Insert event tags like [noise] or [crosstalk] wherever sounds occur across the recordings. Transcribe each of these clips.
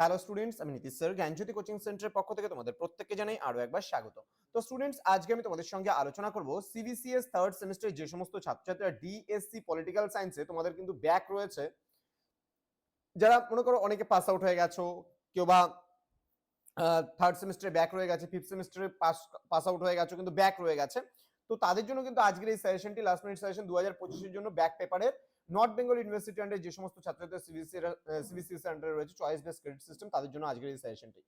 Hello students আমি Nitish sir জ্ঞানজ্যোতি coaching সেন্টারের পক্ষ থেকে তোমাদের প্রত্যেককে জানাই আরও একবার স্বাগত। তো স্টুডেন্টস আজকে আমি তোমাদের সঙ্গে আলোচনা করব সিবিসিএস থার্ড সেমিস্টারে যে সমস্ত ছাত্রছাত্রীরা ডিএসসি পলিটিক্যাল সায়েন্সে তোমাদের কিন্তু ব্যাক রয়েছে। যারা মনে করো অনেকে পাস আউট হয়ে গেছো, কেউ বা থার্ড সেমিস্টারে ব্যাক রয়ে গেছে ফিফথ সেমিস্টারে পাস পাস আউট হয়ে গেছো, কিন্তু ব্যাক রয়ে গেছে। তো তাদের জন্য কিন্তু আজকের এই সাজেশনটি লাস্ট মিনিট সাজেশন দু হাজার পঁচিশের জন্য ব্যাক পেপারের নর্থ বেঙ্গল ইউনিভার্সিটি আন্ডারে যে সমস্ত ছাত্রছাত্রী সিবিসি সিবিসিএস আন্ডারে রয়েছে চয়েস বেস ক্রেডিট সিস্টেম তাদের জন্য আজকের এই সেশনটি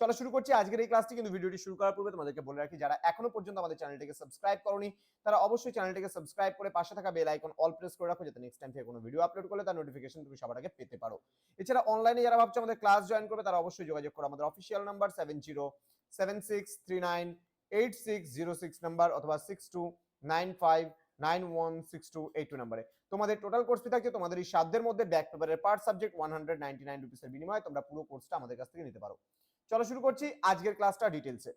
চলো শুরু করছি আজকের এই ক্লাসটি কিন্তু ভিডিওটি শুরু করার পূর্বে তোমাদেরকে বলে রাখি, যারা এখনও পর্যন্ত আমাদের চ্যানেলটিকে সাবস্ক্রাইব করনি, তারা অবশ্যই চ্যানেলটিকে সাবস্ক্রাইব করে পাশে থাকা বেল আইকন অল প্রেস করে রাখো, যাতে নেক্সট টাইম থেকে কোনো ভিডিও আপলোড করলে তার নোটিফিকেশন তুমি সবার আগে পেতে পারো। এছাড়া অনলাইনে যারা ভাবছ আমাদের ক্লাস জয়েন করবে, তারা অবশ্যই যোগাযোগ করো আমাদের official number seven zero seven six three nine eight six zero six number অথবা সিক্স তোমাদের টোটাল কোর্স ফি থাকছে, তোমাদের এই সাধ্যের মধ্যে ব্যাক পেপারের per subject one hundred ninety nine রুপিসের বিনিময়ে তোমরা পুরো কোর্সটা আমাদের কাছ থেকে নিতে পারো। চলো শুরু করছি আজকের ক্লাসটা ডিটেলসে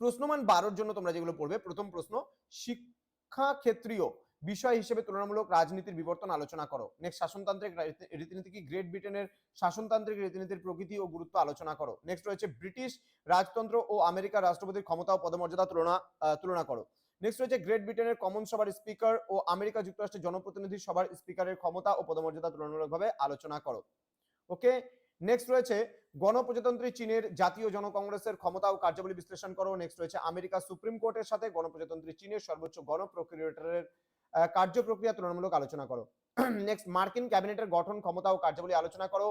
প্রশ্নমান বারোর জন্য তোমরা যেগুলো পড়বে, প্রথম প্রশ্ন শিক্ষা ক্ষেত্রীয় বিষয় হিসেবে তুলনামূলক রাজনীতির বিবর্তন আলোচনা করো। নেক্সট শাসনতান্ত্রিক রীতিনীতি কি গ্রেট ব্রিটেনের শাসনতান্ত্রিক রীতিনীতির প্রকৃতি ও গুরুত্ব আলোচনা করো। নেক্সট রয়েছে ব্রিটিশ রাজতন্ত্র ও আমেরিকার রাষ্ট্রপতির ক্ষমতা ও পদমর্যাদা তুলনা তুলনা করো। নেক্সট রয়েছে গ্রেট ব্রিটেনের কমন সভার স্পিকার ও আমেরিকা যুক্তরাষ্ট্রের জনপ্রতিনিধি সভার স্পিকারের ক্ষমতা ও পদমর্যাদা তুলনামূলকভাবে আলোচনা করো। ওকে নেক্সট রয়েছে গণপ্রজাতন্ত্রী চীনের জাতীয় জনকংগ্রেসের ক্ষমতা ও কার্যাবলী বিশ্লেষণ করো। নেক্সট রয়েছে আমেরিকা সুপ্রিম কোর্টের সাথে গণপ্রজাতন্ত্রী চীনের সর্বোচ্চ গণপ্রক্রিয়েটরের কার্য প্রক্রিয়া তুলনামূলক আলোচনা করো। [clears throat] নেক্সট মার্কিন ক্যাবিনেটের গঠন, ক্ষমতা ও কার্যাবলী আলোচনা করো।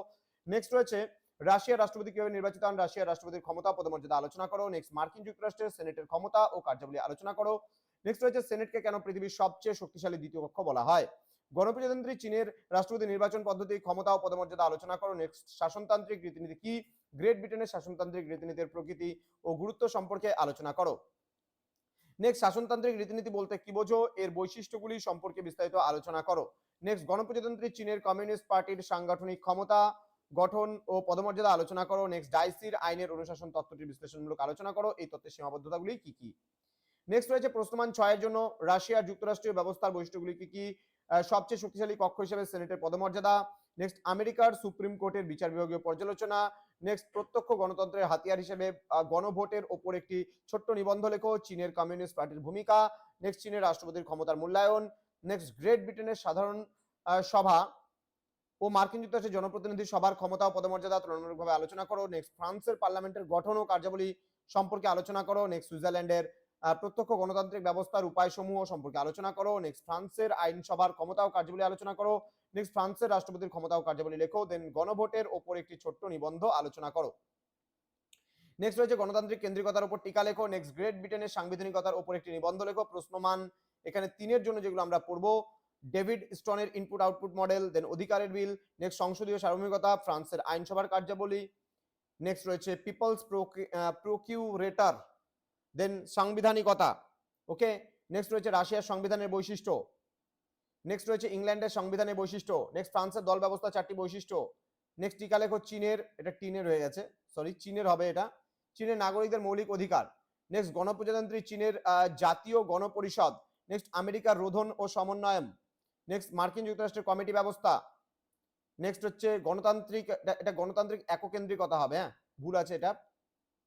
নেক্সট রয়েছে, রাশিয়ার রাষ্ট্রপতি কীভাবে নির্বাচিত হন, রাশিয়ার রাষ্ট্রপতির ক্ষমতা পদমর্যাদা আলোচনা করো। নেক্সট মার্কিন যুক্তরাষ্ট্রের সেনেটের ক্ষমতা ও কার্যাবলী আলোচনা করো। নেক্সট রয়েছে, সেনেটকে কেন পৃথিবীর সবচেয়ে শক্তিশালী দ্বিতীয় কক্ষ বলা হয়? গণপ্রজাতন্ত্রী চীনের রাষ্ট্রপতি নির্বাচন পদ্ধতি, ক্ষমতা ও পদমর্যাদা আলোচনা করো। নেক্সট শাসনতান্ত্রিক রীতিনীতি কি? গ্রেট ব্রিটেনের শাসনতান্ত্রিক রীতিনীতির প্রকৃতি ও গুরুত্ব সম্পর্কে আলোচনা করো। নেক্সট শাসনতান্ত্রিক রীতিনীতি বলতে কি বোঝো? এর বৈশিষ্ট্যগুলি সম্পর্কে বিস্তারিত আলোচনা করো। নেক্সট গণপ্রজাতন্ত্রী চীনের কমিউনিস্ট পার্টির সাংগঠনিক ক্ষমতা, গঠন ও পদমর্যাদা আলোচনা করো। নেক্সট ডাইসির আইনের অনুশাসন তত্ত্বটির বিশ্লেষণমূলক আলোচনা করো। এই তত্ত্বের সীমাবদ্ধতাগুলি কি কি? নেক্সট রয়েছে প্রশ্নমান ছয়ের জন্য রাশিয়া যুক্তরাষ্ট্রীয় ব্যবস্থার বৈশিষ্ট্যগুলি কি কি? সবচেয়ে শক্তিশালী কক্ষ হিসেবে সেনেটের পদমর্যাদা। নেক্সট আমেরিকার সুপ্রিম কোর্টের বিচার বিভাগীয় পর্যালোচনা। নেক্সট প্রত্যক্ষ গণতন্ত্রের হাতিয়ার হিসেবে গণভোটের ওপর একটি ছোট্ট নিবন্ধ লেখো, চীনের কমিউনিস্ট পার্টির ভূমিকা। নেক্সট চীনের রাষ্ট্রপতির ক্ষমতার মূল্যায়ন। নেক্সট গ্রেট ব্রিটেনের সাধারণ সভা। ও মার্কিন যুক্তরাষ্ট্রের জনপ্রতিনিধি সভার ক্ষমতা ও পদমর্যাদা তুলনামূলকভাবে আলোচনা করো। নেক্সট ফ্রান্সের পার্লামেন্টের গঠন ও কার্যাবলী সম্পর্কে আলোচনা করো। নেক্সট সুইজারল্যান্ডের প্রত্যক্ষ গণতান্ত্রিক ব্যবস্থার উপায়সমূহ সম্পর্কে আলোচনা করো। নেক্সট ফ্রান্সের আইনসভার ক্ষমতা ও কার্যাবলী আলোচনা করো। নেক্সট ফ্রান্সের রাষ্ট্রপতির ক্ষমতা ও কার্যাবলী লেখো। দেন গণভোটের ওপর একটি ছোট্ট নিবন্ধ আলোচনা করো। নেক্সট রয়েছে গণতান্ত্রিক কেন্দ্রিকতার উপর টিকা লেখো। নেক্সট গ্রেট ব্রিটেনের সাংবিধানিকতার উপর একটি নিবন্ধ লেখো। প্রশ্নমান এখানে তিনের জন্য যেগুলো আমরা পড়ব। ডেভিড স্টনের ইনপুট আউটপুট মডেল দেন অধিকারের বিল। নেক্সট সংসদীয় সার্বভৌমিকতা, ফ্রান্সের আইনসভার কার্যাবলী। নেক্সট রয়েছে পিপলস প্রকিউরেটার দেন সাংবিধানিকতা ওকে নেক্সট রয়েছে রাশিয়ার সংবিধানের বৈশিষ্ট্য। নেক্সট রয়েছে ইংল্যান্ডের সংবিধানের বৈশিষ্ট্য। নেক্সট ফ্রান্সের দল ব্যবস্থা চারটি বৈশিষ্ট্য। নেক্সট টিকা লেখো চীনের, এটা টিনের হয়ে গেছে। সরি চীনের হবে এটা। চীনের নাগরিকদের মৌলিক অধিকার। নেক্সট গণপ্রজাতন্ত্রী চীনের জাতীয় গণপরিষদ। নেক্সট আমেরিকার রোধন ও সমন্বয়ন নেক্সট মার্কিন যুক্তরাষ্ট্রের কমিটি ব্যবস্থা। নেক্সট হচ্ছে গণতান্ত্রিক, এটা গণতান্ত্রিক এককেন্দ্রিকতা হবে হ্যাঁ? ভুল আছে এটা।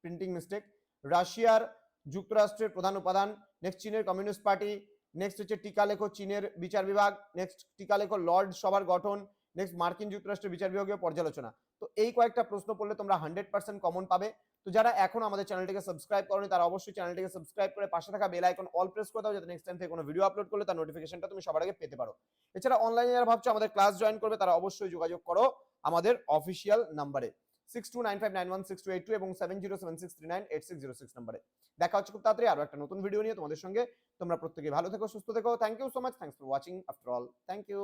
প্রিন্টিং মিস্টেক রাশিয়ার যুক্তরাষ্ট্রের প্রধান উপাদান নেক্সট চীনের কমিউনিস্ট পার্টি নেক্সট হচ্ছে টিকা লেখো চীনের বিচার বিভাগ নেক্সট টিকা লেখো লর্ড সভার গঠন নেক্সট মার্কিন যুক্তরাষ্ট্রের বিচার বিভাগীয় পর্যালোচনা। তো এই কয়েকটা প্রশ্ন পড়লে তোমরা হান্ড্রেড পার্সেন্ট কমন পাবে। তো যারা এখন আমাদের চ্যানেলটিকে সাবস্ক্রাইব করনি, তারা অবশ্যই চ্যানেলটিকে সাবস্ক্রাইব করে পাশে থাকা বেল আইকন অল প্রেস করে দাও, যাতে নেক্সট টাইম থেকে কোনো ভিডিও আপলোড করলে তার নোটিফিকেশনটা তুমি সবার আগে পেতে পারো। এছাড়া অনলাইনে যারা ভাবছ আমাদের ক্লাস জয়েন করবে, তারা অবশ্যই যোগাযোগ করো আমাদের অফিসিয়াল নাম্বারে six two nine five nine one six two eight two এবং seven zero seven six three nine eight six zero six নম্বরে। দেখা হচ্ছে খুব তাড়াতাড়ি আরও একটা নতুন ভিডিও নিয়ে তোমাদের সঙ্গে। তোমরা প্রত্যেকে ভালো থেকো, সুস্থ থেকো। Thank you so much thanks for watching after all thank you